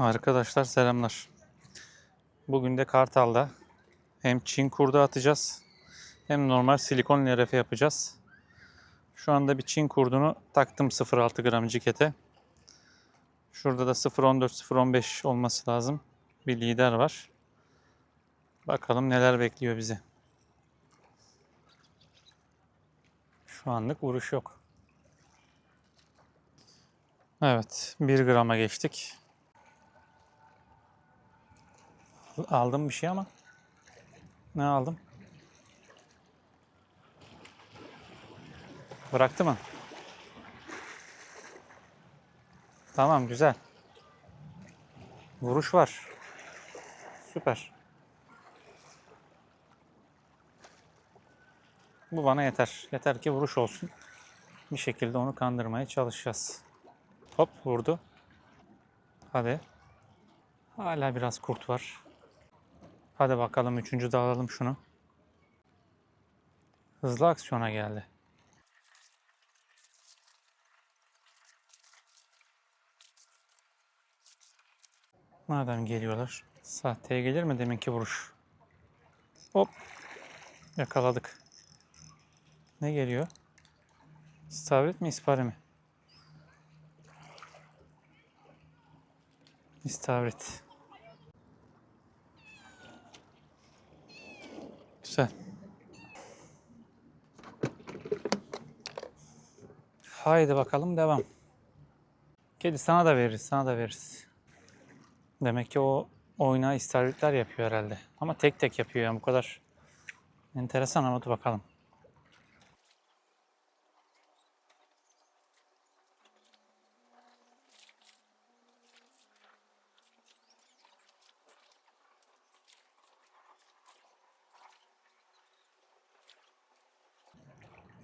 Arkadaşlar selamlar. Bugün de Kartal'da hem Çin kurdu atacağız hem normal silikon LRF yapacağız. Şu anda bir Çin kurdunu taktım 0.6 gram cikete. Şurada da 0.14-0.15 olması lazım. Bir lider var. Bakalım neler bekliyor bizi. Şu anlık vuruş yok. Evet 1 grama geçtik. Aldım bir şey ama. Ne aldım? Bıraktı mı? Tamam güzel. Vuruş var. Süper. Bu bana yeter. Yeter ki vuruş olsun. Bir şekilde onu kandırmaya çalışacağız. Hop vurdu. Hadi. Hala biraz kurt var. Hadi bakalım üçüncü de alalım şunu. Hızlı aksiyona geldi. Madem geliyorlar. Sahteye gelir mi deminki vuruş? Hop. Yakaladık. Ne geliyor? İstavrit mi ispari mi? İstavrit. Güzel. Haydi bakalım devam. Kedi sana da veririz, sana da veririz. Demek ki o oyuna istavritler yapıyor herhalde. Ama tek tek yapıyor yani bu kadar enteresan ama bakalım.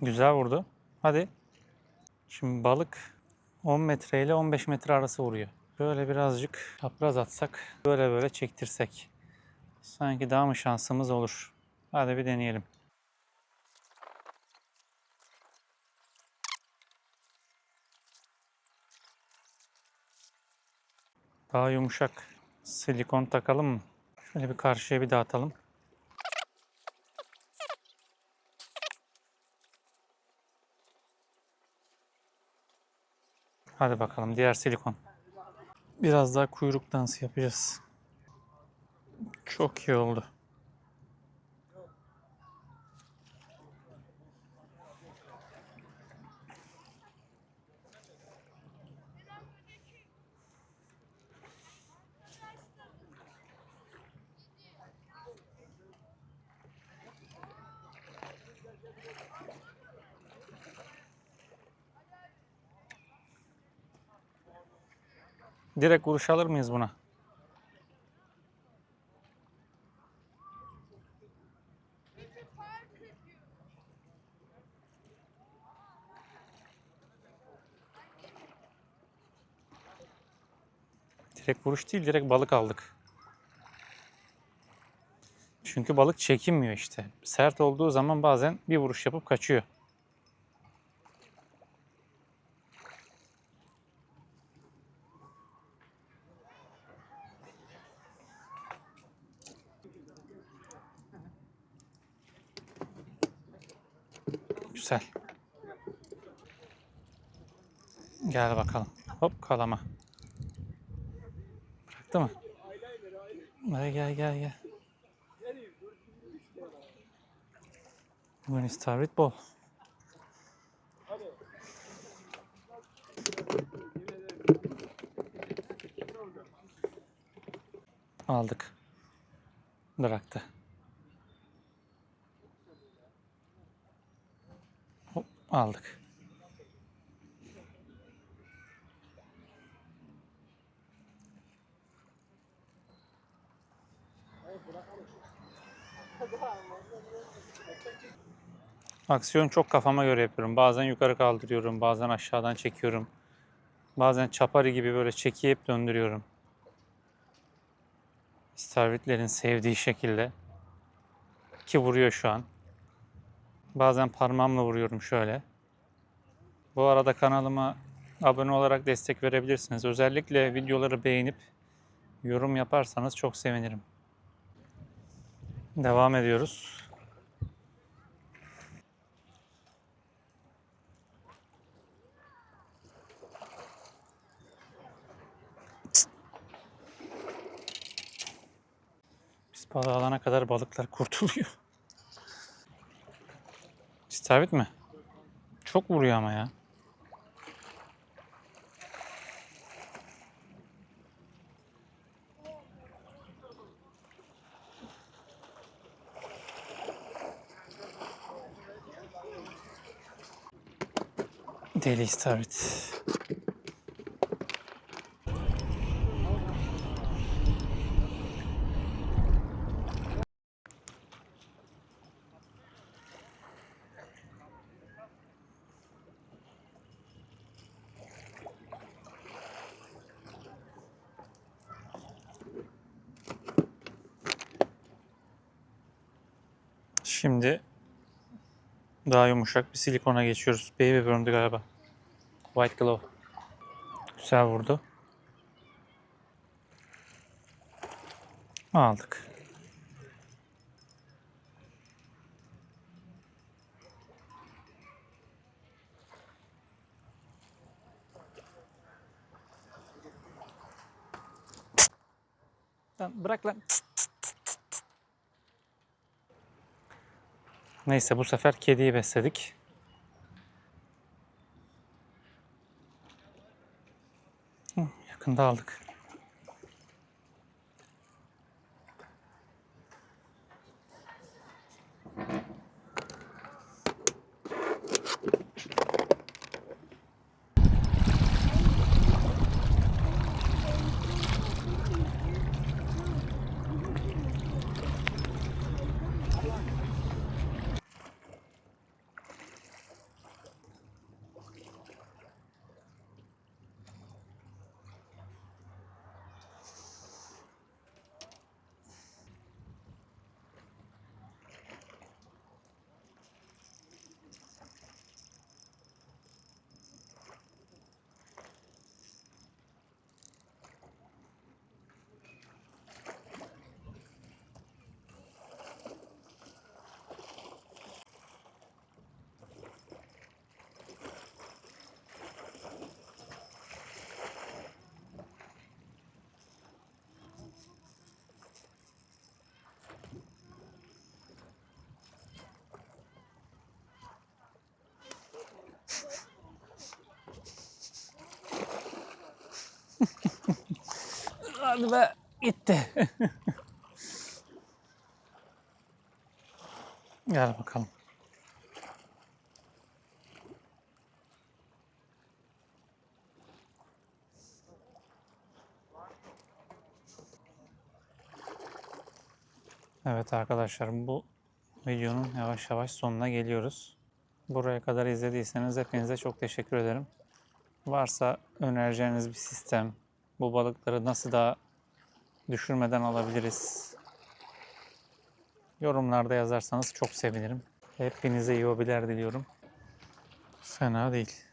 Güzel vurdu. Hadi. Şimdi balık 10 metre ile 15 metre arası vuruyor. Böyle birazcık çapraz atsak, böyle böyle çektirsek. Sanki daha mı şansımız olur? Hadi bir deneyelim. Daha yumuşak silikon takalım mı? Şöyle bir karşıya bir dağıtalım. Hadi bakalım diğer silikon. Biraz daha kuyruk dansı yapacağız. Çok iyi oldu. Direkt vuruş alır mıyız buna? Direkt vuruş değil, direkt balık aldık. Çünkü balık çekinmiyor işte. Sert olduğu zaman bazen bir vuruş yapıp kaçıyor. Güzel. Gel bakalım. Hop kalama. Bıraktı mı? Gel gel gel gel. Bugün istavrit bol. Aldık. Bıraktı. Hop, aldık. Aksiyon çok kafama göre yapıyorum. Bazen yukarı kaldırıyorum, bazen aşağıdan çekiyorum. Bazen çapari gibi böyle çekip döndürüyorum. İstavritlerin sevdiği şekilde. Ki vuruyor şu an. Bazen parmağımla vuruyorum şöyle. Bu arada kanalıma abone olarak destek verebilirsiniz. Özellikle videoları beğenip yorum yaparsanız çok sevinirim. Devam ediyoruz. Biz balığı alana kadar balıklar kurtuluyor. İstavrit mi? Çok vuruyor ama ya. Deli istavrit. Şimdi daha yumuşak bir silikona geçiyoruz. Baby burn'du galiba. White Glove. Güzel vurdu. Aldık. Lan bırak lan. Neyse bu sefer kediyi besledik. Yakında aldık. Hadi be gitti. Gel bakalım. Evet arkadaşlar bu videonun yavaş yavaş sonuna geliyoruz. Buraya kadar izlediyseniz hepinize çok teşekkür ederim. Varsa önereceğiniz bir sistem, bu balıkları nasıl daha düşürmeden alabiliriz? Yorumlarda yazarsanız çok sevinirim. Hepinize iyi hobiler diliyorum. Fena değil.